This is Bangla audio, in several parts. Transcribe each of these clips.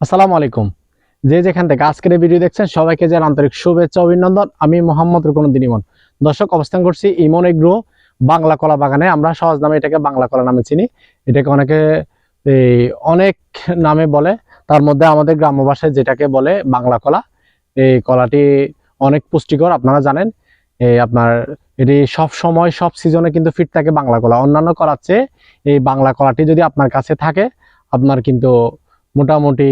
আসসালামু আলাইকুম। যে যেখান থেকে আজকের ভিডিও দেখছেন, সবাইকে যে আন্তরিক শুভেচ্ছা অভিনন্দন। আমি মোহাম্মদ রুকনুদ্দিন ইমন। দর্শক, অবস্থান করছি ইমন এগ্রো বাংলা কলা বাগানে। আমরা সহজ নামে এটাকে বাংলা কলা নামে চিনি। এটাকে অনেকে এই অনেক নামে বলে। তার মধ্যে আমাদের গ্রাম্য ভাষায় যেটাকে বলে বাংলা কলা। এই কলাটি অনেক পুষ্টিকর, আপনারা জানেন। এই আপনার এটি সব সময়, সব সিজনে কিন্তু ফিট থাকে বাংলা কলা। অন্যান্য কলার চেয়ে এই বাংলা কলাটি যদি আপনার কাছে থাকে, আপনার কিন্তু মোটামুটি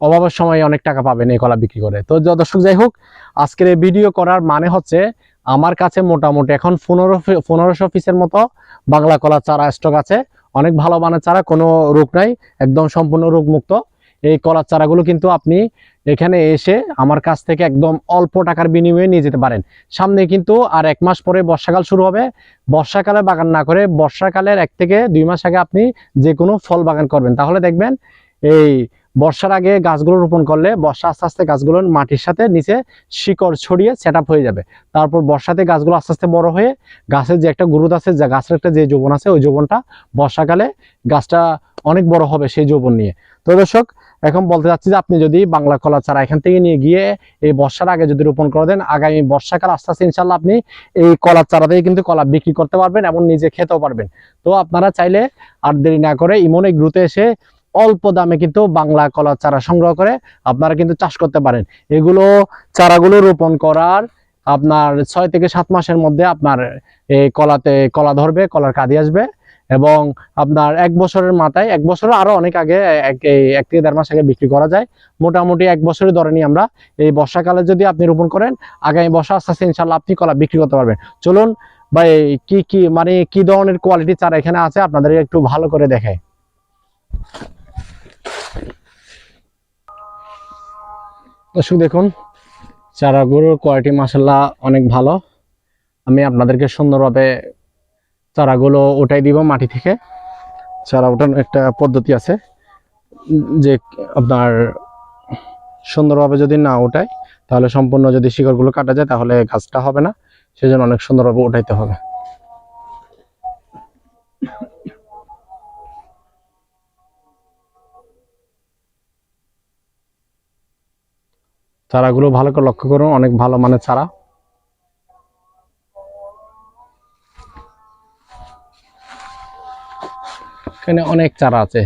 অভাবের সময় অনেক টাকা পাবেন এই কলা বিক্রি করে। তো দর্শক, যাই হোক, আজকের এই ভিডিও করার মানে হচ্ছে আমার কাছে মোটামুটি এখন পনেরো পনেরোশো পিসের মতো বাংলা কলা চারা স্টক আছে। অনেক ভালো মানের চারা, কোনো রোগ নাই, একদম সম্পূর্ণ রোগমুক্ত। এই কলার চারাগুলো কিন্তু আপনি এখানে এসে আমার কাছ থেকে একদম অল্প টাকার বিনিময়ে নিয়ে যেতে পারেন। সামনে কিন্তু আর এক মাস পরে বর্ষাকাল শুরু হবে। বর্ষাকালে বাগান না করে বর্ষাকালের এক থেকে দুই মাস আগে আপনি যে কোনো ফল বাগান করবেন। তাহলে দেখবেন এই বর্ষার আগে গাছগুলো রোপণ করলে বর্ষা আস্তে আস্তে গাছগুলো মাটির সাথে নিচে শিকড় ছড়িয়ে সেট হয়ে যাবে। তারপর বর্ষাতে গাছগুলো আস্তে আস্তে বড় হয়ে গাছের যে একটা গ্রোথ আছে, যে গাছের একটা যে যৌবন আছে, ওই যৌবনটা বর্ষাকালে গাছটা অনেক বড় হবে সেই যৌবন নিয়ে। তো দর্শক, এখন বলতে চাচ্ছি যে আপনি যদি বাংলা কলা চারা এখান থেকে নিয়ে গিয়ে এই বর্ষার আগে যদি রোপণ করে দেন, আগামী বর্ষাকাল আস্তে আস্তে ইনশাল্লাহ আপনি এই কলার চারা দিয়ে কিন্তু কলা বিক্রি করতে পারবেন এবং নিজে খেতেও পারবেন। তো আপনারা চাইলে আর দেরি না করে ইমনে গ্রুতে এসে অল্প দামে কিন্তু বাংলা কলার চারা সংগ্রহ করে আপনারা কিন্তু চাষ করতে পারেন। এগুলো চারাগুলো রোপণ করার আপনার ছয় থেকে সাত মাসের মধ্যে আপনার এই কলাতে কলা ধরবে, কলার কাঁদি আসবে এবং আপনার এক বছরের মাথায়, এক বছর আরও অনেক আগে, এক থেকে দেড় মাস আগে বিক্রি করা যায়। মোটামুটি এক বছরের ধরে নিয়ে আমরা এই বর্ষাকালে যদি আপনি রোপণ করেন, আগামী বর্ষা আস্তে আস্তে ইনশাল্লাহ আপনি কলা বিক্রি করতে পারবেন। চলুন ভাই, কি কি মানে কি ধরনের কোয়ালিটি চারা এখানে আছে আপনাদের একটু ভালো করে দেখায় দর্শক দেখুন চারাগুলোর কোয়ালিটি মাসাল্লাহ অনেক ভালো। আমি আপনাদেরকে সুন্দরভাবে চারাগুলো ওটাই দিব মাটি থেকে। চারা ওঠানোর একটা পদ্ধতি আছে, যে আপনার সুন্দরভাবে যদি না ওঠায় তাহলে সম্পূর্ণ যদি শিকড়গুলো কাটা যায়, তাহলে গাছটা হবে না। সেজন্য অনেক সুন্দরভাবে উঠাইতে হবে। চারাগুলো ভালো করে লক্ষ্য করুন অনেক ভালো মানের চারা। এখানে অনেক চারা আছে।